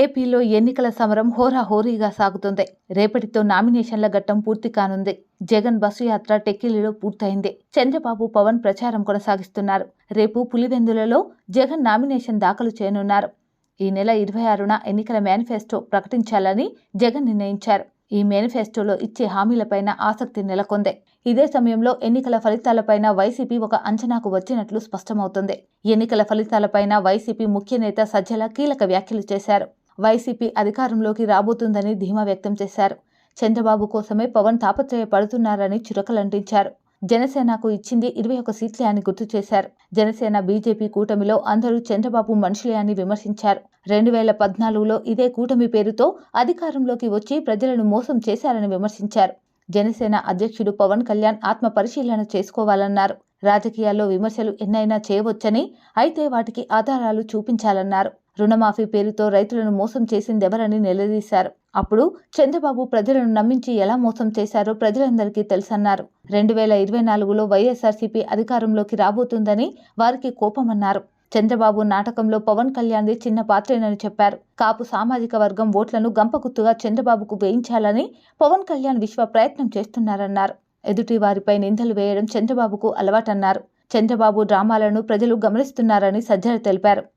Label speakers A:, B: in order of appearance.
A: ఏపీలో ఎన్నికల సమరం హోరాహోరీగా సాగుతుంది. రేపటితో నామినేషన్ల ఘట్టం పూర్తి కానుంది. జగన్ బస్సు యాత్ర టెక్కిలిలో పూర్తయింది. చంద్రబాబు పవన్ ప్రచారం కొనసాగిస్తున్నారు. రేపు పులివెందులలో జగన్ నామినేషన్ దాఖలు చేయనున్నారు. ఈ నెల ఇరవై ఆరున ఎన్నికల మేనిఫెస్టో ప్రకటించాలని జగన్ నిర్ణయించారు. ఈ మేనిఫెస్టోలో ఇచ్చే హామీలపైన ఆసక్తి నెలకొంది. ఇదే సమయంలో ఎన్నికల ఫలితాలపైన వైసీపీ ఒక అంచనాకు వచ్చినట్లు స్పష్టమవుతుంది. ఎన్నికల ఫలితాలపైన వైసీపీ ముఖ్య నేత సజ్జల కీలక వ్యాఖ్యలు చేశారు. వైసీపీ అధికారంలోకి రాబోతుందని ధీమా వ్యక్తం చేశారు. చంద్రబాబు కోసమే పవన్ తాపత్రయపడుతున్నారని చురకలంటించారు. జనసేనకు ఇచ్చింది ఇరవై ఒక సీట్లే అని గుర్తు చేశారు. జనసేన బీజేపీ కూటమిలో అందరూ చంద్రబాబు మనుషులే అని విమర్శించారు. రెండు వేల పద్నాలుగులో ఇదే కూటమి పేరుతో అధికారంలోకి వచ్చి ప్రజలను మోసం చేశారని విమర్శించారు. జనసేన అధ్యక్షుడు పవన్ కళ్యాణ్ ఆత్మ పరిశీలన చేసుకోవాలన్నారు. రాజకీయాల్లో విమర్శలు ఎన్నైనా చేయవచ్చని అయితే వాటికి ఆధారాలు చూపించాలన్నారు. రుణమాఫీ పేరుతో రైతులను మోసం చేసిందెవరని నిలదీశారు. అప్పుడు చంద్రబాబు ప్రజలను నమ్మించి ఎలా మోసం చేశారో ప్రజలందరికీ తెలుసన్నారు. రెండు వేల ఇరవై నాలుగులో వైఎస్ఆర్సీపీ అధికారంలోకి రాబోతుందని వారికి కోపమన్నారు. చంద్రబాబు నాటకంలో పవన్ కళ్యాణ్ది చిన్న పాత్రేనని చెప్పారు. కాపు సామాజిక వర్గం ఓట్లను గంపగుత్తుగా చంద్రబాబుకు వేయించాలని పవన్ కళ్యాణ్ విశ్వ ప్రయత్నం చేస్తున్నారన్నారు. ఎదుటి వారిపై నిందలు వేయడం చంద్రబాబుకు అలవాటన్నారు. చంద్రబాబు డ్రామాలను ప్రజలు గమనిస్తున్నారని సజ్జల తెలిపారు.